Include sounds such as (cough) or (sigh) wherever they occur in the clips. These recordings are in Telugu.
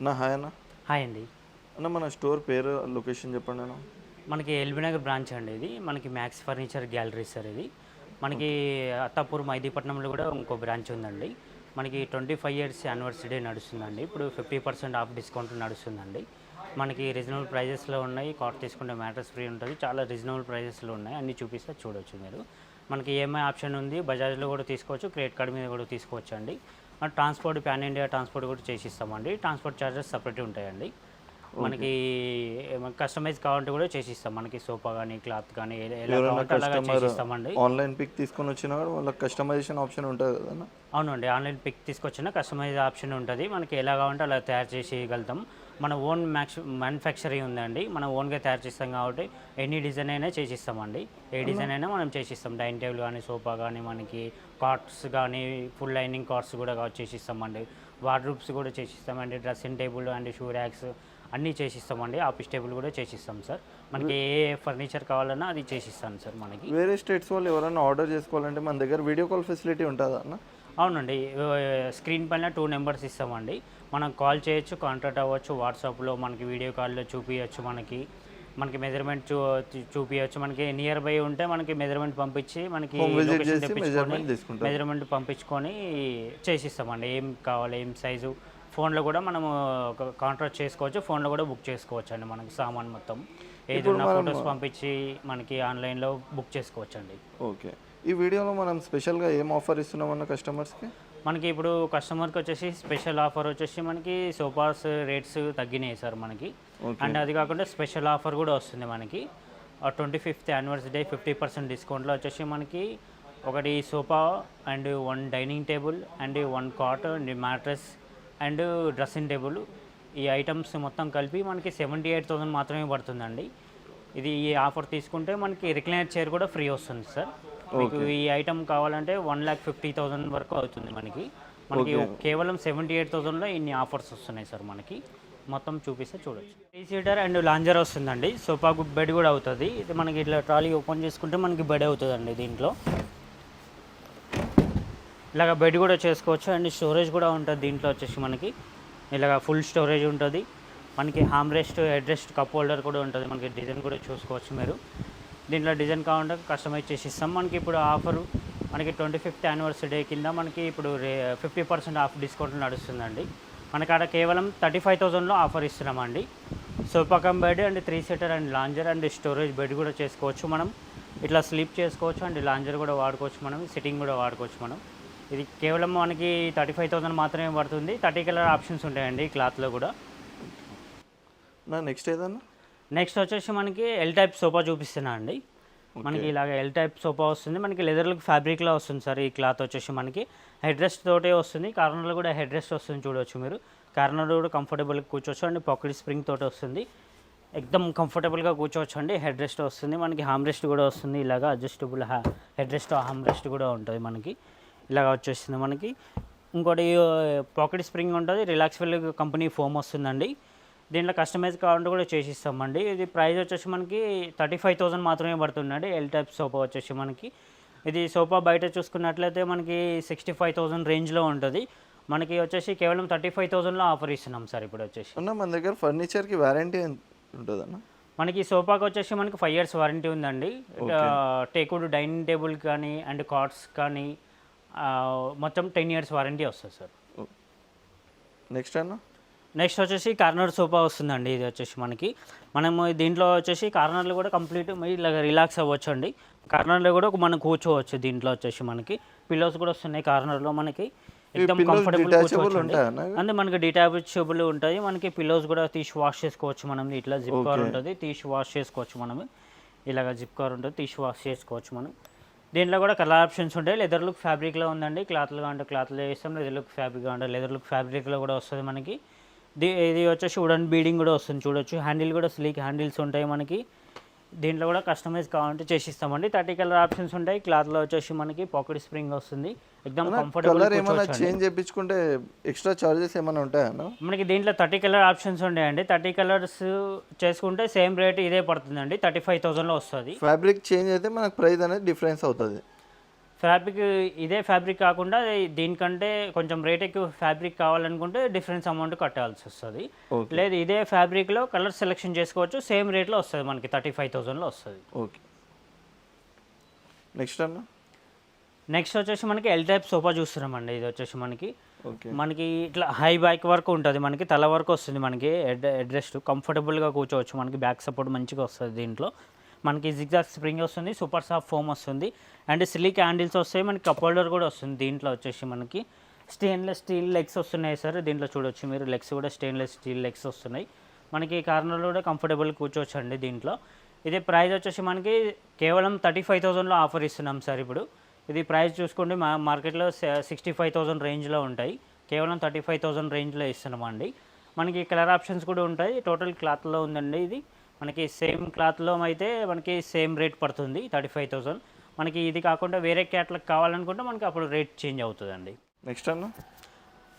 నా హాయ్ అన్న. హాయ్ అండి. అన్న మన స్టోర్ పేరు లొకేషన్ చెప్పండి అన్న. మనకి ఎల్బీ నగర్ బ్రాంచ్ అండి ఇది. మనకి మ్యాక్స్ ఫర్నిచర్ గ్యాలరీ సార్ ఇది. మనకి అత్తాపూర్ మైదీపట్నంలో కూడా ఇంకో బ్రాంచ్ ఉందండి. మనకి ట్వంటీ ఫైవ్ ఇయర్స్ యానివర్సరీ నడుస్తుందండి. ఇప్పుడు ఫిఫ్టీ పర్సెంట్ ఆఫ్ డిస్కౌంట్ నడుస్తుందండి. మనకి రీజనబుల్ ప్రైజెస్లో ఉన్నాయి. కాట్ తీసుకుంటే మ్యాటర్స్ ఫ్రీ ఉంటుంది. చాలా రీజనబుల్ ప్రైజెస్లో ఉన్నాయి. అన్ని చూపిస్తే చూడొచ్చు మీరు. మనకి ఈఎంఐ ఆప్షన్ ఉంది. బజాజ్లో కూడా తీసుకోవచ్చు. క్రెడిట్ కార్డ్ మీద కూడా తీసుకోవచ్చు అండి ట్రాన్స్పోర్ట్ ప్యాన్ ఇండియా ట్రాన్స్పోర్ట్ కూడా చేసి ఇస్తామండి ట్రాన్స్పోర్ట్ ఛార్జెస్ సపరేట్ ఉంటాయండి. మనకి కస్టమైజ్ కావాలంటే కూడా చేసిస్తాం. మనకి సోఫా కానీ క్లాత్ కానీ చేసిస్తామండి. ఆన్లైన్ పిక్ తీసుకొని వచ్చినా వాళ్ళకి కస్టమైజేషన్ ఆప్షన్ ఉంటుంది కదా అవునండి. ఆన్లైన్ పిక్ తీసుకొచ్చిన కస్టమైజ్ ఆప్షన్ ఉంటుంది. మనకి ఎలా కావాలంటే అలా తయారు చేసేయగలుగుతాం మన ఓన్ మ్యాక్స్ మ్యానుఫ్యాక్చరింగ్ ఉందండి. మనం ఓన్గా తయారు చేస్తాం కాబట్టి ఎనీ డిజైన్ అయినా చేసిస్తామండి. ఏ డిజైన్ అయినా మనం చేసిస్తాం. డైనింగ్ టేబుల్ కానీ సోఫా కానీ మనకి కార్ట్స్ కానీ ఫుల్ లైనింగ్ కార్ట్స్ కూడా చేసిస్తామండి. వార్డ్రూబ్స్ కూడా చేసిస్తామండి. Dressing table and shoe racks అన్నీ చేసిస్తామండి. ఆఫీస్ టేబుల్ కూడా చేసిస్తాం సార్. మనకి ఏ ఫర్నిచర్ కావాలన్నా అది చేసిస్తాను సార్ మనకి. వేరే స్టేట్స్ వాళ్ళు ఎవరైనా ఆర్డర్ చేసుకోవాలంటే మన దగ్గర వీడియో కాల్ ఫెసిలిటీ ఉంటుందా అన్న? అవునండి. స్క్రీన్ పైన టూ నెంబర్స్ ఇస్తామండి. మనం కాల్ చేయొచ్చు కాంటాక్ట్ అవ్వచ్చు వాట్సాప్లో మనకి వీడియో కాల్లో చూపించచ్చు మనకి. మనకి మెజర్మెంట్ చూ చూపించచ్చు మనకి నియర్ బై ఉంటే మనకి మెజర్మెంట్ పంపించి మనకి. మెజర్మెంట్ పంపించుకొని చేసిస్తామండి. ఏం కావాలి ఏం సైజు. ఫోన్లో కూడా మనము కాంట్రాక్ట్ చేసుకోవచ్చు. ఫోన్లో కూడా బుక్ చేసుకోవచ్చు అండి మనకి సామాన్ మొత్తం. ఏదైనా ఫొటోస్ పంపించి మనకి ఆన్లైన్లో బుక్ చేసుకోవచ్చు అండి ఓకే. ఈ వీడియోలో మనం స్పెషల్గా ఏం ఆఫర్ ఇస్తున్నాం అన్న కస్టమర్స్కి? మనకి ఇప్పుడు కస్టమర్కి వచ్చేసి స్పెషల్ ఆఫర్ వచ్చేసి మనకి సోఫాస్ రేట్స్ తగ్గినాయి సార్ మనకి. అండ్ అది కాకుండా స్పెషల్ ఆఫర్ కూడా వస్తుంది మనకి. Twenty fifth anniversary day fifty percent డిస్కౌంట్లో వచ్చేసి మనకి ఒకటి sofa and one dining table and one cot and mattress and dressing table ఈ ఐటమ్స్ మొత్తం కలిపి మనకి సెవెంటీ ఎయిట్ థౌసండ్ మాత్రమే పడుతుందండి. ఇది ఈ ఆఫర్ తీసుకుంటే మనకి రిక్లైనర్ చైర్ కూడా ఫ్రీ వస్తుంది సార్. మీకు ఈ ఐటమ్ కావాలంటే వన్ ల్యాక్ ఫిఫ్టీ థౌసండ్ వరకు అవుతుంది మనకి. మనకి కేవలం సెవెంటీ ఎయిట్ థౌసండ్లో ఇన్ని ఆఫర్స్ వస్తున్నాయి సార్ మనకి. మొత్తం చూపిస్తే చూడొచ్చు. త్రీ సీటర్ అండ్ లాంజర్ వస్తుందండి. సోఫా బెడ్ కూడా అవుతుంది. ఇది మనకి ఇట్లా ట్రాలీ ఓపెన్ చేసుకుంటే మనకి బెడ్ అవుతుందండి దీంట్లో. ఇలాగ బెడ్ కూడా చేసుకోవచ్చు అండ్ స్టోరేజ్ కూడా ఉంటుంది దీంట్లో వచ్చేసి మనకి. ఇలాగ ఫుల్ స్టోరేజ్ ఉంటుంది. మనకి arm rest head rest cup holder కూడా ఉంటుంది. మనకి డిజైన్ కూడా చూసుకోవచ్చు మీరు. దీంట్లో డిజైన్ కావాలంటే కస్టమైజ్ చేసి ఇస్తాం. మనకి ఇప్పుడు ఆఫర్ మనకి ట్వంటీ ఫిఫ్త్ యానివర్సరీ డే కింద మనకి ఇప్పుడు రే ఫిఫ్టీ పర్సెంట్ ఆఫ్ డిస్కౌంట్ నడుస్తుందండి. మనకి అక్కడ కేవలం థర్టీ ఫైవ్ థౌజండ్లో ఆఫర్ ఇస్తున్నామండి. Sofa bed and three seater and lounger and storage bed కూడా చేసుకోవచ్చు మనం. ఇట్లా స్లీప్ చేసుకోవచ్చు అండ్ లాంజర్ కూడా వాడుకోవచ్చు మనం. సిట్టింగ్ కూడా వాడుకోవచ్చు మనం. ఇది కేవలం మనకి థర్టీ ఫైవ్ థౌసండ్ మాత్రమే పడుతుంది. థర్టీ కలర్ ఆప్షన్స్ ఉంటాయండి క్లాత్లో కూడా. నా నెక్స్ట్ ఏదన్నా? నెక్స్ట్ వచ్చేసి మనకి ఎల్ టైప్ సోఫా చూపిస్తున్నా అండి మనకి ఇలాగ ఎల్ టైప్ సోఫా వస్తుంది. మనకి లెదర్ ఫ్యాబ్రిక్లో వస్తుంది సార్ ఈ క్లాత్ వచ్చేసి మనకి. హెడ్ రెస్ట్ తోటే వస్తుంది. కార్నర్లో కూడా హెడ్ రెస్ట్ వస్తుంది చూడవచ్చు మీరు. కార్నర్లో కూడా కంఫర్టబుల్గా కూర్చోవచ్చు అండి. పాకెట్ స్ప్రింగ్ తోటి వస్తుంది. ఎక్దమ్ కంఫర్టబుల్గా కూర్చోవచ్చు అండి. హెడ్ రెస్ట్ వస్తుంది. మనకి హామ్ రెస్ట్ కూడా వస్తుంది. ఇలాగ adjustable head rest arm rest కూడా ఉంటుంది మనకి. ఇలాగ వచ్చేస్తుంది మనకి. ఇంకోటి పాకెట్ స్ప్రింగ్ ఉంటుంది. రిలాక్స్ కంపెనీ ఫోమ్ వస్తుందండి. దీంట్లో కస్టమైజ్ కావాలంటే కూడా చేసిస్తామండి. ఇది ప్రైస్ వచ్చేసి మనకి థర్టీ ఫైవ్ థౌసండ్ మాత్రమే పడుతుందండి. ఎల్ టైప్ సోఫా వచ్చేసి మనకి. ఇది సోఫా బయట చూసుకున్నట్లయితే మనకి సిక్స్టీ ఫైవ్ థౌసండ్ రేంజ్లో ఉంటుంది. మనకి వచ్చేసి కేవలం థర్టీ ఫైవ్ థౌసండ్లో ఆఫర్ ఇస్తున్నాం సార్ ఇప్పుడు వచ్చేసి. మన దగ్గర ఫర్నిచర్కి వారంటీ ఉంటుందన్న? మనకి సోఫాకి వచ్చేసి మనకి ఫైవ్ ఇయర్స్ వారంటీ ఉందండి. టేకుడ్ డైనింగ్ టేబుల్ కానీ అండ్ కార్డ్స్ కానీ మొత్తం టెన్ ఇయర్స్ వారంటీ వస్తుంది సార్. నెక్స్ట్ అన్న? నెక్స్ట్ వచ్చేసి కార్నర్ సోఫా వస్తుందండి. ఇది వచ్చేసి మనకి. మనము దీంట్లో వచ్చేసి కార్నర్లో కూడా కంప్లీట్ ఇలా రిలాక్స్ అవ్వచ్చు అండి కార్నర్లో కూడా మనం కూర్చోవచ్చు దీంట్లో వచ్చేసి మనకి. పిల్లోస్ కూడా వస్తున్నాయి కార్నర్లో మనకి. ఎక్దమ్ కంఫర్టబుల్? అంటే మనకి డిటాచబుల్ ఉంటుంది మనకి పిల్లోస్ కూడా తీసి వాష్ చేసుకోవచ్చు మనం. ఇట్లా జిప్ కవర్ ఉంటుంది. తీసి వాష్ చేసుకోవచ్చు మనం. ఇలాగ జిప్ కవర్ ఉంటుంది. తీసి వాష్ చేసుకోవచ్చు మనం. దీంట్లో కూడా కలర్ ఆప్షన్స్ ఉంటాయి. లెదర్ లుక్ ఫ్యాబ్రిక్లో ఉందండి. క్లాత్లు కావాలంటే క్లాత్లో వేస్తాం. లెదర్ లుక్ ఫ్యాబ్రిక్ కావాలంటే లెదర్ లుక్ ఫ్యాబ్రిక్లో కూడా వస్తుంది మనకి. ఇది వచ్చేసి వుడన్ బీడింగ్ కూడా వస్తుంది చూడొచ్చు. హ్యాండిల్ కూడా స్లీక్ హ్యాండిల్స్ ఉంటాయి మనకి. దీంట్లో కూడా కస్టమైజ్ కావాలంటే చేసిస్తామండి. థర్టీ కలర్ ఆప్షన్స్ ఉంటాయి. క్లాత్లో వచ్చేసి మనకి పాకెట్ స్ప్రింగ్ వస్తుంది. ఎక్దమ్ కంఫర్టబుల్ కలర్ ఏమైనా చేంజ్ చేయించుకుంటే ఎక్స్ట్రా చార్జెస్ ఏమైనా ఉంటాయా మనకి దీంట్లో థర్టీ కలర్ ఆప్షన్స్ ఉంటాయండి. థర్టీ కలర్స్ చేసుకుంటే సేమ్ రేట్ ఇదే పడుతుందండి. థర్టీ ఫైవ్ థౌజండ్లో వస్తుంది. ఫ్యాబ్రిక్ చేంజ్ అయితే మనకు ప్రైస్ అనేది డిఫరెన్స్ అవుతుంది. ఫ్యాబ్రిక్ ఇదే ఫ్యాబ్రిక్ కాకుండా దీనికంటే కొంచెం రేట్ ఎక్కువ ఫ్యాబ్రిక్ కావాలనుకుంటే డిఫరెన్స్ అమౌంట్ కట్టాల్సి వస్తుంది. లేదు ఇదే ఫ్యాబ్రిక్లో కలర్ సెలెక్షన్ చేసుకోవచ్చు. సేమ్ రేట్లో వస్తుంది మనకి థర్టీ ఫైవ్ థౌజండ్లో వస్తుంది. ఓకే. నెక్స్ట్ అన్న? నెక్స్ట్ వచ్చేసి మనకి ఎల్ టైప్ సోఫా చూస్తున్నామండి. ఇది వచ్చేసి మనకి ఓకే. మనకి ఇట్లా హై బ్యాక్ వరకు ఉంటుంది. మనకి తల వరకు వస్తుంది మనకి హెడ్ హెడ్ రెస్ట్ కంఫర్టబుల్గా కూర్చోవచ్చు. మనకి బ్యాక్ సపోర్ట్ మంచిగా వస్తుంది దీంట్లో. మనకి జిగ్జాగ్ స్ప్రింగ్ వస్తుంది సూపర్ సాఫ్ట్ ఫోమ్ వస్తుంది అండ్ సిలిక్ హ్యాండిల్స్ వస్తాయి మనకి కప్ హోల్డర్ కూడా వస్తుంది దీంట్లో వచ్చేసి మనకి. స్టెయిన్లెస్ స్టీల్ లెగ్స్ వస్తున్నాయి సార్ దీంట్లో చూడొచ్చు మీరు లెగ్స్ కూడా స్టెయిన్లెస్ స్టీల్ లెగ్స్ వస్తున్నాయి. మనకి కార్నర్లో కూడా కంఫర్టబుల్ కూర్చోవచ్చు అండి దీంట్లో. ఇది ప్రైస్ వచ్చేసి మనకి కేవలం థర్టీ ఫైవ్ థౌజండ్లో ఆఫర్ ఇస్తున్నాం సార్ ఇప్పుడు. ఇది ప్రైస్ చూసుకోండి మా మార్కెట్లో సిక్స్టీ ఫైవ్ థౌసండ్ రేంజ్లో ఉంటాయి. కేవలం థర్టీ ఫైవ్ థౌసండ్ రేంజ్లో ఇస్తున్నామండి మనకి కలర్ ఆప్షన్స్ కూడా ఉంటాయి టోటల్ క్లాత్లో ఉందండి ఇది. మనకి సేమ్ క్లాత్లో అయితే మనకి సేమ్ రేట్ పడుతుంది థర్టీ ఫైవ్ థౌసండ్. మనకి ఇది కాకుండా వేరే క్యాట్లకు కావాలనుకుంటే మనకి అప్పుడు రేట్ చేంజ్ అవుతుందండి. నెక్స్ట్ అన్న?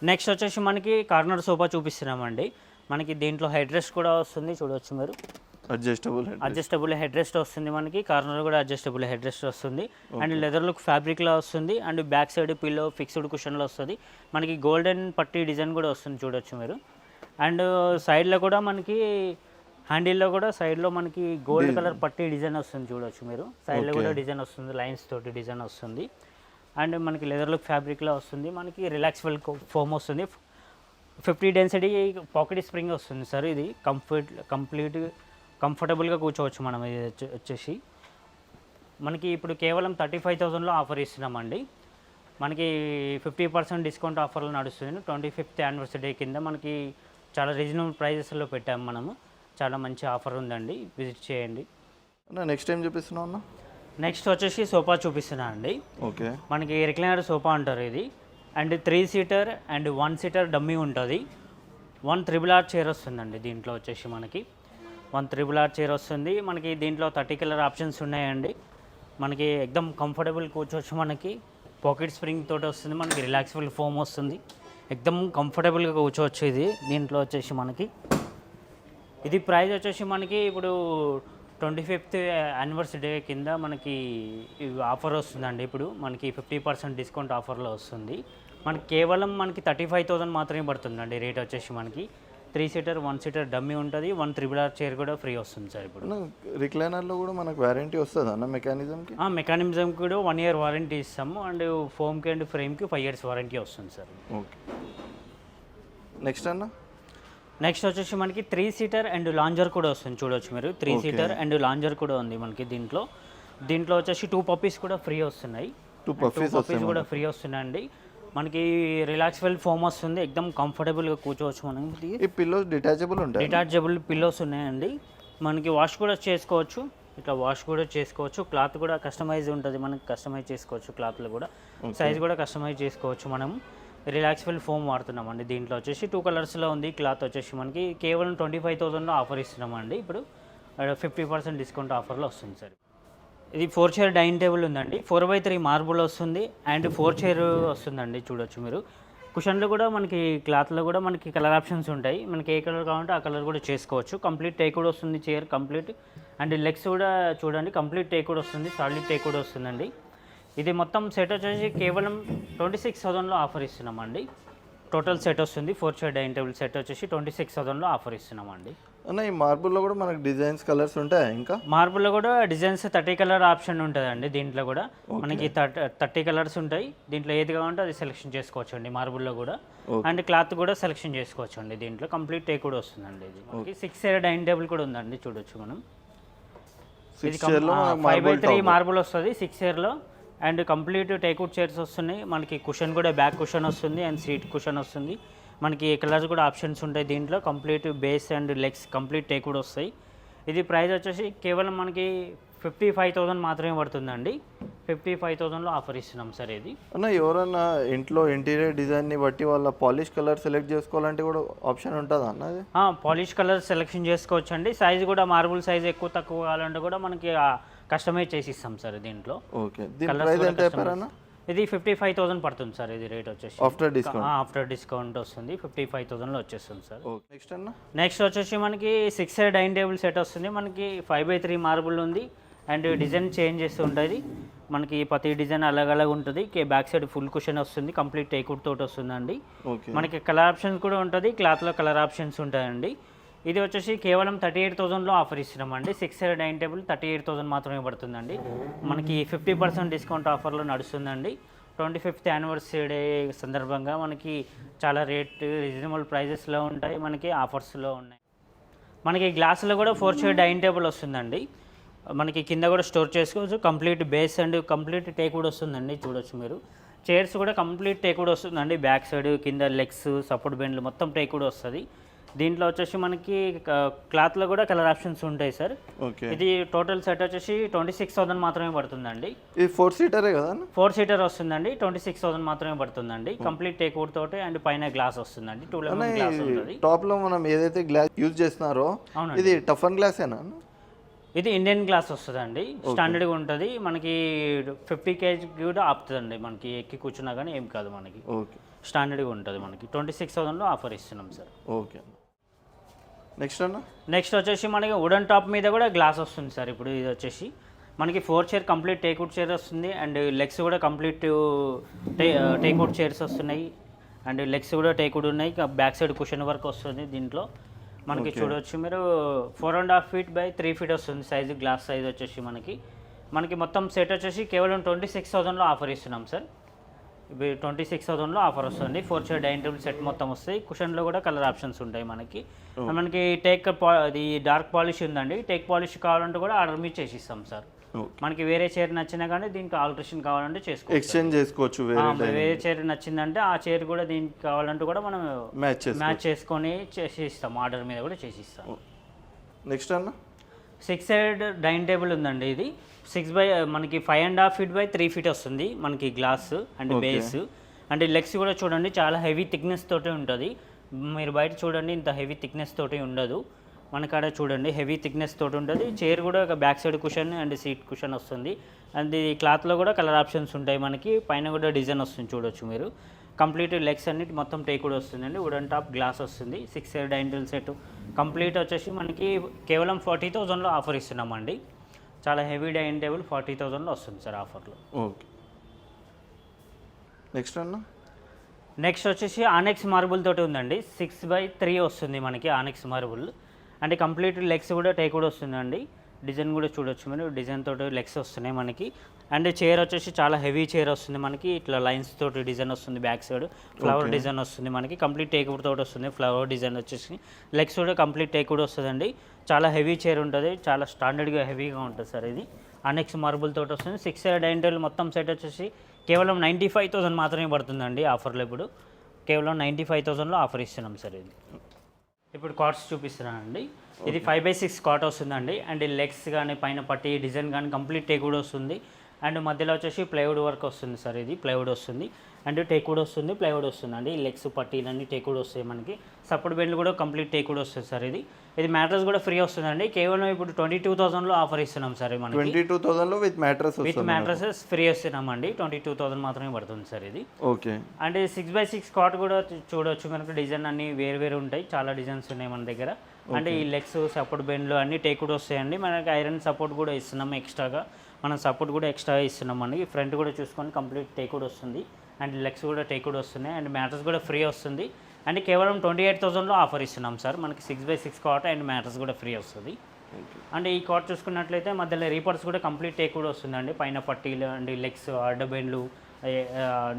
నెక్స్ట్ వచ్చేసి మనకి కార్నర్ సోఫా చూపిస్తున్నామండి. మనకి దీంట్లో హెడ్ రెస్ట్ కూడా వస్తుంది చూడవచ్చు మీరు. అడ్జస్టబుల్ అడ్జస్టబుల్ హెడ్ రెస్ట్ వస్తుంది మనకి. కార్నర్ కూడా అడ్జస్టబుల్ హెడ్ రెస్ట్ వస్తుంది. అండ్ లెదర్ లుక్ ఫ్యాబ్రిక్లో వస్తుంది. And back side pillow fixed కుషన్లో వస్తుంది. మనకి గోల్డెన్ పట్టి డిజైన్ కూడా వస్తుంది చూడొచ్చు మీరు. అండ్ సైడ్లో కూడా మనకి హ్యాండిల్లో కూడా సైడ్లో మనకి గోల్డ్ కలర్ పట్టి డిజైన్ వస్తుంది చూడొచ్చు మీరు. సైడ్లో కూడా డిజైన్ వస్తుంది లైన్స్ తోటి డిజైన్ వస్తుంది. అండ్ మనకి లెదర్ లుక్ ఫ్యాబ్రిక్లో వస్తుంది. మనకి రిలాక్స్ఫుల్ ఫోమ్ వస్తుంది. ఫిఫ్టీ డెన్సిటీ పాకెట్ స్ప్రింగ్ వస్తుంది సార్ ఇది. కంఫర్ట్ కంప్లీట్ కంఫర్టబుల్గా కూర్చోవచ్చు మనం ఇది వచ్చే- వచ్చేసి. మనకి ఇప్పుడు కేవలం థర్టీ ఫైవ్ థౌజండ్లో ఆఫర్ ఇస్తున్నామండి. మనకి ఫిఫ్టీ పర్సెంట్ డిస్కౌంట్ ఆఫర్లు నడుస్తుంది. ట్వంటీ ఫిఫ్త్ యానివర్సరీ కింద మనకి చాలా రీజనబుల్ ప్రైజెస్లో పెట్టాము మనము. చాలా మంచి ఆఫర్ ఉందండి. విజిట్ చేయండి. నెక్స్ట్ టైం చూపిస్తున్నావు అన్న? నెక్స్ట్ వచ్చేసి సోఫా చూపిస్తున్నా అండి. ఓకే. మనకి రిక్లైనర్ సోఫా అంటారు ఇది. And three seater and one seater dummy ఉంటుంది. వన్ త్రిబుల్ ఆర్ చైర్ వస్తుందండి దీంట్లో వచ్చేసి మనకి. వన్ త్రిబుల్ ఆర్ చైర్ వస్తుంది. మనకి దీంట్లో థర్టీ కలర్ ఆప్షన్స్ ఉన్నాయండి. మనకి ఎక్దమ్ కంఫర్టబుల్ కూర్చోవచ్చు మనకి. పాకెట్ స్ప్రింగ్ తోటి వస్తుంది. మనకి రిలాక్సిబుల్ ఫోమ్ వస్తుంది. ఎక్దమ్ కంఫర్టబుల్గా కూర్చోవచ్చు ఇది. దీంట్లో వచ్చేసి మనకి. ఇది ప్రైస్ వచ్చేసి మనకి ఇప్పుడు ట్వంటీ ఫిఫ్త్ యానివర్సరీ కింద మనకి ఆఫర్ వస్తుందండి. ఇప్పుడు మనకి ఫిఫ్టీ పర్సెంట్ డిస్కౌంట్ ఆఫర్లో వస్తుంది. మనకి కేవలం మనకి థర్టీ ఫైవ్ థౌసండ్ మాత్రమే పడుతుందండి రేట్ వచ్చేసి మనకి. Three seater one seater dummy ఉంటుంది. వన్ త్రిబుల్ ఆర్ చైర్ కూడా ఫ్రీ వస్తుంది సార్ ఇప్పుడు. రిక్లైనర్లో కూడా మనకు వారంటీ వస్తుంది అన్న మెకానిజంకి మెకానిజం కూడా వన్ ఇయర్ వారంటీ ఇస్తాము. అండ్ ఫోమ్కి అండ్ ఫ్రేమ్కి ఫైవ్ ఇయర్స్ వారంటీ వస్తుంది సార్. ఓకే. నెక్స్ట్ అన్న? నెక్స్ట్ వచ్చేసి మనకి త్రీ సీటర్ అండ్ లాంజర్ కూడా వస్తుంది చూడొచ్చు మీరు. త్రీ సీటర్ అండ్ లాంజర్ కూడా ఉంది మనకి దీంట్లో. దీంట్లో వచ్చేసి టూ పప్పీస్ కూడా ఫ్రీ వస్తున్నాయి. టూ పప్పీస్ కూడా ఫ్రీ వస్తున్నాయండి. మనకి రిలాక్స్ఫుల్ ఫోమ్ వస్తుంది. ఎక్దమ్ కంఫర్టబుల్గా కూర్చోవచ్చు మనం. ఈ పిల్లోస్ డిటాచబుల్ ఉంటాయి? డిటాచబుల్ పిల్లోస్ ఉన్నాయండి. మనకి వాష్ కూడా చేసుకోవచ్చు. ఇట్లా వాష్ కూడా చేసుకోవచ్చు. క్లాత్ కూడా కస్టమైజ్ ఉంటుంది. మనకి కస్టమైజ్ చేసుకోవచ్చు క్లాత్లో కూడా. సైజ్ కూడా కస్టమైజ్ చేసుకోవచ్చు మనం రిలాక్స్ఫుల్ ఫోమ్ వాడుతున్నామండి దీంట్లో వచ్చేసి టూ కలర్స్లో ఉంది క్లాత్ వచ్చేసి మనకి కేవలం ట్వంటీ ఫైవ్ థౌసండ్లో ఆఫర్ ఇస్తున్నామండి. ఇప్పుడు ఫిఫ్టీ పర్సెంట్ డిస్కౌంట్ ఆఫర్లో వస్తుంది సార్. ఇది ఫోర్ చైర్ డైనింగ్ టేబుల్ ఉందండి. ఫోర్ బై త్రీ మార్బుల్ వస్తుంది అండ్ ఫోర్ చైర్ వస్తుందండి చూడొచ్చు మీరు. కుషన్లో కూడా మనకి క్లాత్లో కూడా మనకి కలర్ ఆప్షన్స్ ఉంటాయి. మనకి ఏ కలర్ కావాలంటే ఆ కలర్ కూడా చేసుకోవచ్చు. కంప్లీట్ టేక్ కూడా వస్తుంది చైర్ కంప్లీట్ అండ్ లెగ్స్ కూడా చూడండి కంప్లీట్ టేక్ కూడా వస్తుంది సాలిడ్ టేక్ కూడా వస్తుందండి. ఇది మొత్తం సెట్ వచ్చేసి కేవలం ట్వంటీ సిక్స్ థౌసండ్లో ఆఫర్ ఇస్తున్నామండి. టోటల్ సెట్ వస్తుంది four chair dining table set వచ్చేసి ట్వంటీ సిక్స్ థౌసండ్లో ఆఫర్ ఇస్తున్నామండి. అన్న ఈ మార్బుల్లో కూడా మనకు డిజైన్స్ కలర్స్ ఉంటాయా ఇంకా? మార్బుల్లో కూడా డిజైన్స్ థర్టీ కలర్ ఆప్షన్ ఉంటుందండి దీంట్లో కూడా. మనకి థర్టీ కలర్స్ ఉంటాయి. దీంట్లో ఏది కావాలంటే అది సెలెక్షన్ చేసుకోవచ్చు అండి మార్బుల్లో కూడా. అండ్ క్లాత్ కూడా సెలెక్షన్ చేసుకోవచ్చు అండి దీంట్లో. కంప్లీట్ టేక్ కూడా వస్తుందండి ఇది. మనకి సిక్స్ ఇయర్ డైనింగ్ టేబుల్ కూడా ఉందండి చూడొచ్చు మనం. Five by marble three marble వస్తుంది సిక్స్ ఇయర్లో అండ్ కంప్లీట్ టేక్అవుట్ చైర్స్ వస్తున్నాయి. మనకి కుషన్ కూడా బ్యాక్ కుషన్ వస్తుంది అండ్ సీట్ కుషన్ వస్తుంది. మనకి కలర్స్ కూడా ఆప్షన్స్ ఉంటాయి దీంట్లో. Complete base and legs complete teakwood వస్తాయి. ఇది ప్రైస్ వచ్చేసి కేవలం మనకి ఫిఫ్టీ ఫైవ్ థౌసండ్ మాత్రమే పడుతుందండి. ఫిఫ్టీ ఫైవ్ థౌసండ్లో ఆఫర్ ఇస్తున్నాం సార్ ఇది. అన్న ఎవరన్నా ఇంట్లో ఇంటీరియర్ డిజైన్ని బట్టి వాళ్ళ పాలిష్ కలర్ సెలెక్ట్ చేసుకోవాలంటే కూడా ఆప్షన్ ఉంటుందా అన్న పాలిష్ కలర్ సెలెక్షన్ చేసుకోవచ్చు అండి సైజ్ కూడా మార్బుల్ సైజ్ ఎక్కువ తక్కువ కావాలంటే కూడా మనకి కస్టమైజ్ చేసి ఇస్తాం సార్ దీంట్లో. ఓకే. దీని Colours ప్రైస్ కూడా ఎంత చెప్పారన్న ఇది ఫిఫ్టీ ఫైవ్ థౌసండ్ పడుతుంది సార్ ఇది రేట్ వచ్చేసి. ఆఫ్టర్ డిస్కౌంట్ ఆఫ్టర్ డిస్కౌంట్ వస్తుంది ఫిఫ్టీ ఫైవ్ థౌసండ్లో వచ్చేస్తుంది సార్. నెక్స్ట్ అన్న? నెక్స్ట్ వచ్చేసి మనకి six side dining table set వస్తుంది మనకి ఫైవ్ బై త్రీ మార్బుల్ ఉంది అండ్ డిజైన్ చేంజ్ చేస్తూ ఉంటుంది. మనకి ప్రతి డిజైన్ అలగ్ అలగ్ ఉంటుంది బ్యాక్ సైడ్ ఫుల్ కుషన్ వస్తుంది కంప్లీట్ టేకుడ్ తోటి వస్తుందండి. మనకి కలర్ ఆప్షన్స్ కూడా ఉంటుంది క్లాత్లో కలర్ ఆప్షన్స్ ఉంటాయండి. ఇది వచ్చేసి కేవలం థర్టీ ఎయిట్ థౌసండ్లో ఆఫర్ ఇస్తున్నామండి. Six side dining table thirty eight thousand మాత్రమే పడుతుందండి. మనకి ఫిఫ్టీ పర్సెంట్ డిస్కౌంట్ ఆఫర్లో నడుస్తుందండి. ట్వంటీ ఫిఫ్త్ యానివర్సరీ డే సందర్భంగా మనకి చాలా రేట్ రీజనబుల్ ప్రైజెస్లో ఉంటాయి. మనకి ఆఫర్స్లో ఉన్నాయి. మనకి గ్లాసులో కూడా ఫోర్ షేర్ డైనింగ్ టేబుల్ వస్తుందండి. మనకి కింద కూడా స్టోర్ చేసుకోవచ్చు. Complete base and complete teak కూడా వస్తుందండి. చూడొచ్చు మీరు. చైర్స్ కూడా కంప్లీట్ టేక్ కూడా వస్తుందండి. బ్యాక్ సైడ్ కింద లెగ్స్ సపోర్ట్ బెండ్లు మొత్తం టేక్ కూడా వస్తుంది. దీంట్లో వచ్చేసి మనకి క్లాత్లో కూడా కలర్ ఆప్షన్స్ ఉంటాయి సార్. ఓకే. ఇది టోటల్ సెట్ వచ్చేసి ట్వంటీ సిక్స్ థౌసండ్ మాత్రమే పడుతుందండి. ఇది ఫోర్ సీటరే కదా ఫోర్ సీటర్ వస్తుందండి ట్వంటీ సిక్స్ థౌసండ్ మాత్రమే పడుతుందండి. కంప్లీట్ టేక్ అవుట్ తోటి అండ్ పైన గ్లాస్ వస్తుందండి టూ లెవెన్ గ్లాస్ ఉంటుంది. టాప్లో మనం ఏదైతే గ్లాస్ యూజ్ చేస్తున్నారో. ఇది టఫ్ అండ్ గ్లాసేనా? ఇది ఇండియన్ గ్లాస్ వస్తుందండి. స్టాండర్డ్గా ఉంటుంది. మనకి ఫిఫ్టీ కేజీ కూడా ఆపుతుందండి. మనకి ఎక్కి కూర్చున్నా కానీ ఏం కాదు మనకి. ఓకే. స్టాండర్డ్గా ఉంటుంది మనకి. ట్వంటీ సిక్స్ థౌసండ్లో ఆఫర్ ఇస్తున్నాం సార్. ఓకే నెక్స్ట్ అన్న? నెక్స్ట్ వచ్చేసి మనకి వుడెన్ టాప్ మీద కూడా గ్లాస్ వస్తుంది సార్. ఇప్పుడు ఇది వచ్చేసి మనకి four chair complete teakwood chair వస్తుంది అండ్ లెగ్స్ కూడా కంప్లీట్ టేక్అవుట్ చైర్స్ వస్తున్నాయి. అండ్ లెగ్స్ కూడా టేక్అవుట్ ఉన్నాయి. బ్యాక్ సైడ్ కుషన్ వర్క్ వస్తుంది దీంట్లో. మనకి చూడవచ్చు మీరు four and half feet by three feet వస్తుంది సైజు గ్లాస్ సైజ్ వచ్చేసి మనకి. మనకి మొత్తం సెట్ వచ్చేసి కేవలం ట్వంటీ సిక్స్ థౌసండ్లో ఆఫర్ ఇస్తున్నాం సార్. ట్వంటీ సిక్స్ థౌసండ్లో ఆఫర్ వస్తుంది. Four chair dining table set మొత్తం వస్తాయి. కుషన్లో కూడా కలర్ ఆప్షన్స్ ఉంటాయి మనకి. మనకి టేక్ అది డార్క్ పాలిష్ ఉందండి. టేక్ పాలిష్ కావాలంటే కూడా ఆర్డర్ మీద చేసిస్తాం సార్. ఓకే మనకి వేరే చైర్ నచ్చినా కానీ దీనికి ఆల్ట్రేషన్ కావాలంటే చేసుకోవచ్చు. ఎక్స్చేంజ్ చేసుకోవచ్చు వేరే చైర్ నచ్చిందంటే ఆ చైర్ కూడా దీనికి కావాలంటే కూడా మనం మ్యాచ్ మ్యాచ్ చేసుకొని చేసి ఇస్తాం. ఆర్డర్ మీద కూడా చేసి ఇస్తాం. నెక్స్ట్ అన్న? సిక్స్ సైడ్ డైనింగ్ టేబుల్ ఉందండి ఇది. సిక్స్ బై మనకి five and half feet by three feet వస్తుంది మనకి గ్లాస్ అండ్. బేస్. అంటే లెగ్స్ కూడా చూడండి చాలా హెవీ థిక్నెస్ తోటి ఉంటుంది. మీరు బయట చూడండి ఇంత హెవీ థిక్నెస్ తోటి ఉండదు. మనకాడ చూడండి హెవీ థిక్నెస్ తోటి ఉంటుంది. చైర్ కూడా back side cushion and seat cushion వస్తుంది. అండ్ ఈ క్లాత్లో కూడా కలర్ ఆప్షన్స్ ఉంటాయి మనకి. పైన కూడా డిజైన్ వస్తుంది చూడొచ్చు మీరు. కంప్లీట్ లెగ్స్ అన్నిటి మొత్తం టేక్ కూడా వస్తుందండి. వుడెన్ టాప్ గ్లాస్ వస్తుంది. Six side dining set. Complete వచ్చేసి మనకి కేవలం ఫార్టీ థౌజండ్లో ఆఫర్ ఇస్తున్నామండి. చాలా హెవీ డైనింగ్ టేబుల్ ఫార్టీ థౌజండ్లో వస్తుంది సార్ ఆఫర్లో. ఓకే. నెక్స్ట్ అన్న? నెక్స్ట్ వచ్చేసి ఆనెక్స్ మార్బుల్ తోటి ఉందండి. సిక్స్ బై త్రీ వస్తుంది మనకి ఆనెక్స్ మార్బుల్. అంటే కంప్లీట్ లెగ్స్ కూడా టేక్ కూడా వస్తుందండి. డిజైన్ కూడా చూడొచ్చు మీరు. డిజైన్ తోటి లెగ్స్ వస్తున్నాయి మనకి. అండ్ చైర్ వచ్చేసి చాలా హెవీ చైర్ వస్తుంది మనకి. ఇట్లా లైన్స్ తోటి డిజైన్ వస్తుంది బ్యాక్ సైడ్. ఫ్లవర్ డిజైన్ వస్తుంది మనకి. కంప్లీట్ టేక్ తోటి వస్తుంది ఫ్లవర్ డిజైన్ వచ్చేసి. లెగ్స్ కూడా కంప్లీట్ టేక్ కూడా వస్తుందండి. చాలా హెవీ చైర్ ఉంటుంది. చాలా స్టాండర్డ్గా హెవీగా ఉంటుంది సార్ ఇది. అనెక్స్ మార్బుల్ తోటి వస్తుంది. సిక్స్ డైనింగ్ టేబుల్ మొత్తం సెట్ వచ్చేసి కేవలం నైంటీ ఫైవ్ థౌసండ్ మాత్రమే పడుతుందండి ఆఫర్లో ఇప్పుడు. కేవలం నైంటీ ఫైవ్ థౌసండ్లో ఆఫర్ ఇస్తున్నాం సార్ ఇది. ఇప్పుడు కాట్స్ చూపిస్తున్నానండి. ఇది ఫైవ్ బై సిక్స్ కాట్ వస్తుందండి. అండ్ లెగ్స్ కానీ పైన పట్టి డిజైన్ కానీ కంప్లీట్ టేక్ కూడా వస్తుంది. అండ్ మధ్యలో వచ్చేసి ప్లైవుడ్ వర్క్ వస్తుంది సార్ ఇది ప్లైవుడ్ వస్తుంది. అండ్ టేకుడ్ వస్తుంది ప్లైవుడ్ వస్తుందండి. లెగ్స్ పట్టీలన్నీ టేకుడ్ వస్తాయి మనకి. సపోర్ట్ బెండ్లు కూడా కంప్లీట్ టేకుడ్ వస్తుంది సార్ ఇది. ఇది మ్యాట్రస్ కూడా ఫ్రీ వస్తుందండి. కేవలం ఇప్పుడు ట్వంటీ టూ థౌసండ్లో ఆఫర్ ఇస్తున్నాం సార్ మనకి. ట్వంటీ టూ థౌసండ్లో విత్ మ్యాట్రస్ విత్ వస్తుంది మ్యాట్రసెస్ ఫ్రీ వస్తున్నామండి. ట్వంటీ టూ థౌసండ్ మాత్రమే పడుతుంది సార్ ఇది. ఓకే. అంటే సిక్స్ బై సిక్స్ కాట్ కూడా చూడొచ్చు మనకు. డిజైన్ అన్ని వేరు వేరు ఉంటాయి. చాలా డిజైన్స్ ఉన్నాయి మన దగ్గర. అంటే ఈ లెగ్స్ సపోర్ట్ బెండ్లు అన్ని టేక్ కూడా వస్తాయండి. మనకి ఐరన్ సపోర్ట్ కూడా ఇస్తున్నాం ఎక్స్ట్రాగా. మనం సపోర్ట్ కూడా ఎక్స్ట్రా ఇస్తున్నాం అండి ఫ్రంట్ కూడా చూసుకొని కంప్లీట్ టేక్ కూడా వస్తుంది. అండ్ లెగ్స్ కూడా టేక్ కూడా వస్తున్నాయి. అండ్ మ్యాటర్స్ కూడా ఫ్రీ వస్తుంది. అండ్ కేవలం ట్వంటీ ఎయిట్ థౌసండ్లో ఆఫర్ ఇస్తున్నాం సార్. మనకి six by six cot and mattress కూడా ఫ్రీ వస్తుంది. అంటే ఈ కాట్ చూసుకున్నట్లయితే మధ్యలో రీపర్స్ కూడా కంప్లీట్ టేక్ కూడా వస్తుందండి. పైన పట్టీలు అండ్ లెగ్స్ అడ్డబెండ్లు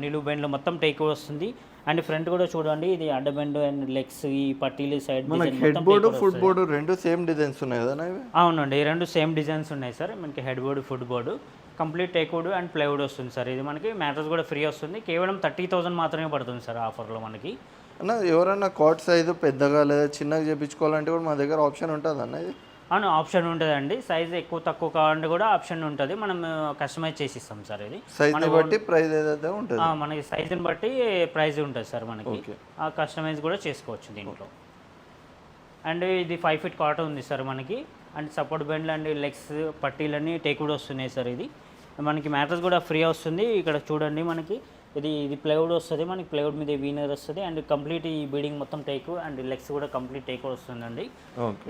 నిలువు బెండ్లు మొత్తం టేక్ కూడా వస్తుంది. అండ్ ఫ్రంట్ కూడా చూడండి ఇది అడ్డబెండ్ అండ్ లెగ్స్ ఈ పట్టీలు side head board foot board రెండు సేమ్ డిజైన్స్ ఉన్నాయి కదా అవునండి ఈ రెండు సేమ్ డిజైన్స్ ఉన్నాయి సార్. మనకి headboard footboard complete teakwood and plywood వస్తుంది సార్. ఇది మనకి మ్యాట్రస్ కూడా ఫ్రీ వస్తుంది. కేవలం థర్టీ థౌసండ్ మాత్రమే పడుతుంది సార్ ఆఫర్లో మనకి. అన్న ఎవరైనా కాట్ సైజు పెద్దగా లేదా చిన్నగా చేపించుకోవాలంటే కూడా మా దగ్గర ఆప్షన్ ఉంటుంది అన్న ఇది? అవును ఆప్షన్ ఉంటుందండి. సైజ్ ఎక్కువ తక్కువ కావాలంటే కూడా ఆప్షన్ ఉంటుంది. మనం కస్టమైజ్ చేసి ఇస్తాం సార్ ఇది. బట్టి ప్రైస్ ఏదైతే ఉంటుంది. మనకి సైజుని బట్టి ప్రైస్ ఉంటుంది సార్ మనకి. ఆ కస్టమైజ్ కూడా చేసుకోవచ్చు దీంట్లో. అండ్ ఇది ఫైవ్ ఫీట్ కాటన్ ఉంది సార్ మనకి. అండ్ సపోర్ట్ బెండ్లు అండ్ లెగ్స్ పట్టీలన్నీ టేక్ కూడా వస్తున్నాయి సార్ ఇది. మనకి మ్యాట్రస్ కూడా ఫ్రీ వస్తుంది. ఇక్కడ చూడండి మనకి. ఇది ఇది ప్లైవుడ్ వస్తుంది మనకి ప్లైవుడ్ మీద వీనర్ వస్తుంది అండ్ కంప్లీట్ ఈ బీడింగ్ మొత్తం టేక్ అండ్ లెగ్స్ కూడా కంప్లీట్ టేక్ వస్తుందండి.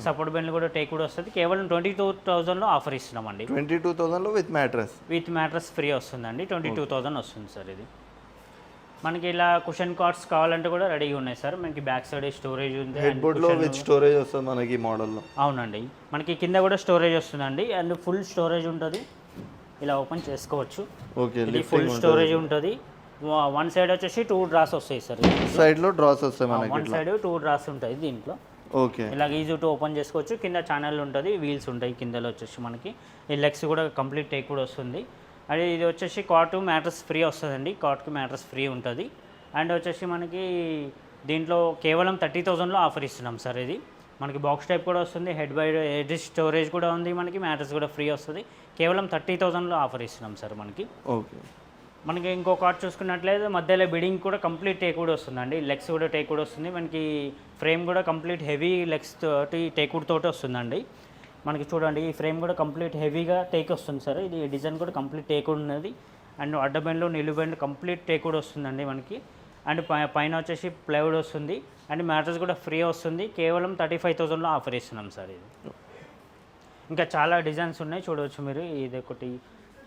సపోర్ట్ బెండ్లు కూడా టేక్ కూడా వస్తుంది. కేవలం ట్వంటీ టూ థౌజండ్లో ఆఫర్ ఇస్తున్నామండి. ట్వంటీ టూ థౌజండ్లో with mattress? With mattress free వస్తుందండి. ట్వంటీ టూ థౌజండ్ వస్తుంది సార్ ఇది. మనకి ఇలా కుషన్ కార్డ్స్ కావాలంటే కూడా రెడీగా ఉన్నాయి సార్. మనకి బ్యాక్ సైడ్ స్టోరేజ్ ఉంది హెడ్ బోర్డ్లో విత్ స్టోరేజ్ వస్తుంది మనకి మోడల్లో. అవునండి. మనకి కింద కూడా స్టోరేజ్ వస్తుందండి. అండ్ ఫుల్ స్టోరేజ్ ఉంటుంది. ఇలా ఓపెన్ చేసుకోవచ్చు. ఓకే ఫుల్ స్టోరేజ్ ఉంటుంది. వన్ సైడ్ వచ్చేసి టూ డ్రాస్ వస్తాయి సార్ సైడ్లో డ్రాస్ వస్తాయి మనకి వన్ సైడ్ టూ డ్రాస్ ఉంటాయి దీంట్లో. ఓకే. ఇలాగ ఈజీ టు ఓపెన్ చేసుకోవచ్చు. కింద ఛానల్ ఉంటుంది వీల్స్ ఉంటాయి కిందలో వచ్చేసి మనకి. ఈ లెగ్స్ కూడా కంప్లీట్ టేక్ కూడా వస్తుంది. అది ఇది వచ్చేసి కాట్ మ్యాట్రస్ ఫ్రీ వస్తుందండి. కాట్కి మ్యాట్రస్ ఫ్రీ ఉంటుంది. అండ్ వచ్చేసి మనకి దీంట్లో కేవలం థర్టీ థౌజండ్లో ఆఫర్ ఇస్తున్నాం సార్ ఇది. మనకి బాక్స్ టైప్ కూడా వస్తుంది. హెడ్ బై హెడ్ స్టోరేజ్ కూడా ఉంది మనకి. మ్యాట్రస్ కూడా ఫ్రీ వస్తుంది. కేవలం థర్టీ థౌజండ్లో ఆఫర్ ఇస్తున్నాం సార్ మనకి. ఓకే. మనకి ఇంకో కార్డ్ చూసుకున్నట్లయితే మధ్యలో బిడింగ్ కూడా కంప్లీట్ టేక్వుడ్ వస్తుందండి. లెగ్స్ కూడా టేక్వుడ్ వస్తుంది. మనకి ఫ్రేమ్ కూడా కంప్లీట్ హెవీ లెగ్స్ తోటి టేక్వుడ్ తోటి వస్తుందండి. మనకి చూడండి ఈ ఫ్రేమ్ కూడా కంప్లీట్ హెవీగా టేక్ వస్తుంది సార్. ఇది డిజైన్ కూడా కంప్లీట్ టేక్వుడ్ ఉన్నది. అండ్ అడ్డబెండ్లు నిలుబెండ్ కంప్లీట్ టేక్వుడ్ వస్తుందండి మనకి. అండ్ పైన వచ్చేసి ప్లైవుడ్ వస్తుంది. అండ్ మ్యాట్రస్ కూడా ఫ్రీ వస్తుంది. కేవలం థర్టీ ఫైవ్ థౌజండ్లో ఆఫర్ ఇస్తున్నాం సార్ ఇది. ఇంకా చాలా డిజైన్స్ ఉన్నాయి. చూడవచ్చు మీరు. ఇది ఒకటి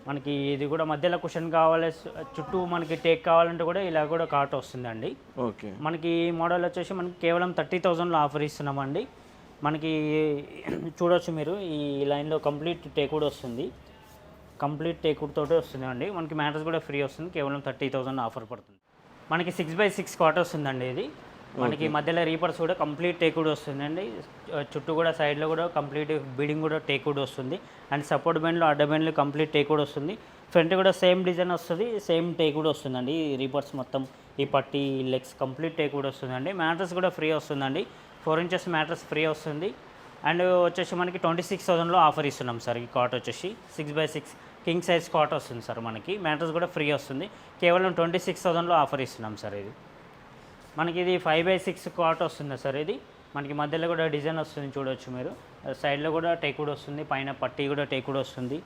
మనకి ఇది కూడా మధ్యలో కుషన్ కావాలి చుట్టూ మనకి టేక్ కావాలంటే కూడా ఇలా కూడా కాట్ వస్తుందండి. ఓకే. మనకి ఈ మోడల్ వచ్చేసి మనకి కేవలం థర్టీ థౌజండ్లో ఆఫర్ ఇస్తున్నామండి. మనకి (clears throat) చూడొచ్చు మీరు ఈ లైన్లో కంప్లీట్ టేక్ కూడా వస్తుంది. కంప్లీట్ టేకుడ్ తోటే వస్తుంది అండి మనకి మ్యాటర్స్ కూడా ఫ్రీ వస్తుంది కేవలం థర్టీ థౌసండ్ ఆఫర్ పడుతుంది. మనకి సిక్స్ బై సిక్స్ క్వార్టర్ వస్తుందండి ఇది. మనకి మధ్యలో రీపర్స్ కూడా కంప్లీట్ టేకుడ్ వస్తుందండి. చుట్టూ కూడా సైడ్లో కూడా కంప్లీట్ బిడింగ్ కూడా టేకుడ్ వస్తుంది. అండ్ సపోర్ట్ బెండ్లు అడ్డ బెండ్లు కంప్లీట్ టేకుడ్ వస్తుంది. ఫ్రంట్ కూడా సేమ్ డిజైన్ వస్తుంది సేమ్ టేకుడ్ వస్తుందండి. ఈ రీపర్స్ మొత్తం ఈ పట్టి లెగ్స్ కంప్లీట్ టేకుడ్ వస్తుందండి. మ్యాట్రస్ కూడా ఫ్రీ వస్తుందండి. ఫోర్ ఇంచెస్ మ్యాట్రస్ ఫ్రీ వస్తుంది. అండ్ వచ్చేసి మనకి ట్వంటీ సిక్స్ థౌసండ్లో ఆఫర్ ఇస్తున్నాం సార్. ఈ కాట్ వచ్చేసి six by six king size cot వస్తుంది సార్ మనకి. మ్యాట్రస్ కూడా ఫ్రీ వస్తుంది. కేవలం ట్వంటీ సిక్స్ థౌసండ్లో ఆఫర్ ఇస్తున్నాం సార్ ఇది. మనకి ఇది ఫైవ్ బై సిక్స్ కాట్ వస్తుంది సార్ ఇది. మనకి మధ్యలో కూడా డిజైన్ వస్తుంది చూడొచ్చు మీరు. సైడ్లో కూడా టేకుడ్ వస్తుంది పైన పట్టీ కూడా టేకుడ్ వస్తుంది.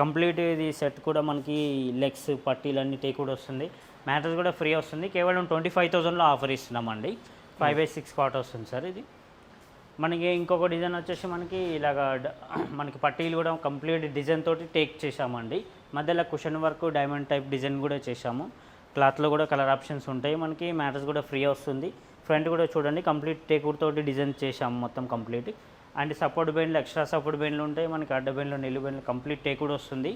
కంప్లీట్ ఇది సెట్ కూడా మనకి లెగ్స్ పట్టీలు అన్ని టేకుడ్ వస్తుంది. మ్యాటర్స్ కూడా ఫ్రీ వస్తుంది. కేవలం ట్వంటీ ఫైవ్ థౌజండ్లో ఆఫర్ ఇస్తున్నామండి. ఫైవ్ బై సిక్స్ కాట్ వస్తుంది సార్ ఇది. మనకి ఇంకొక డిజైన్ వచ్చేసి మనకి ఇలాగ మనకి పట్టీలు కూడా కంప్లీట్ డిజైన్ తోటి టేక్ చేసామండి మధ్యలో cushion work diamond type design కూడా చేసాము క్లాత్లో కూడా కలర్ ఆప్షన్స్ ఉంటాయి. మనకి మ్యాటర్స్ కూడా ఫ్రీ వస్తుంది. ఫ్రంట్ కూడా చూడండి కంప్లీట్ టేకుడ్ తోటి డిజైన్ చేసాము మొత్తం కంప్లీట్. అండ్ సపోర్ట్ బెండ్లు ఎక్స్ట్రా సపోర్ట్ బెండ్లు ఉంటాయి. మనకి అడ్డ బెండ్లు నిలువు బెండ్లు కంప్లీట్ టేకుడ్ వస్తుంది.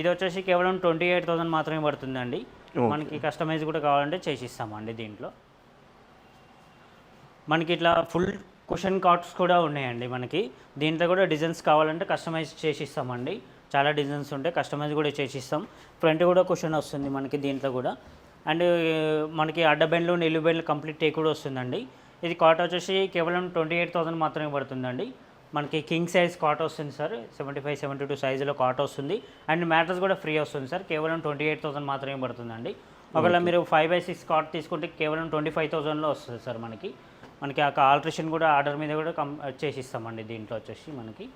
ఇది వచ్చేసి కేవలం ట్వంటీ ఎయిట్ థౌసండ్ మాత్రమే పడుతుందండి. మనకి కస్టమైజ్ కూడా కావాలంటే చేసిస్తామండి దీంట్లో. మనకి ఇట్లా ఫుల్ కుషన్ కార్డ్స్ కూడా ఉన్నాయండి మనకి. దీంట్లో కూడా డిజైన్స్ కావాలంటే కస్టమైజ్ చేసిస్తామండి. చాలా డిజైన్స్ ఉంటాయి. కస్టమైజ్ కూడా చేసిస్తాం. ఫ్రంట్ కూడా కుషన్ వస్తుంది మనకి దీంట్లో కూడా. అండ్ మనకి అడ్డబెండ్లు నిలుబెండ్లు కంప్లీట్ టేక్ కూడా వస్తుందండి. ఇది కాట్ వచ్చేసి కేవలం ట్వంటీ ఎయిట్ థౌసండ్ మాత్రమే పడుతుందండి. మనకి కింగ్ సైజ్ కాట్ వస్తుంది sir. Seventy five seventy two సైజులో కాట్ వస్తుంది. అండ్ మ్యాట్రస్ కూడా ఫ్రీ వస్తుంది సార్. కేవలం ట్వంటీ ఎయిట్ థౌసండ్ మాత్రమే పడుతుందండి. ఒకవేళ మీరు ఫైవ్ బై సిక్స్ కాట్ తీసుకుంటే కేవలం ట్వంటీ ఫైవ్ థౌసండ్లో వస్తుంది సార్ మనకి. మనకి ఆ ఆల్ట్రేషన్ కూడా ఆర్డర్ మీద కూడా కం చేసిస్తామండి దీంట్లో వచ్చేసి మనకి.